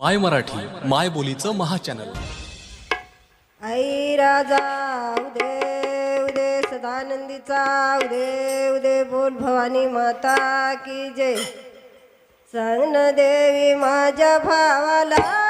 माय मराठी माय बोलीचं महाचॅनल. आई राजा उदे उदे सदानंदीचा उदे उदे बोल भवानी माता की जय. सांग न देवी माझ्या भावाला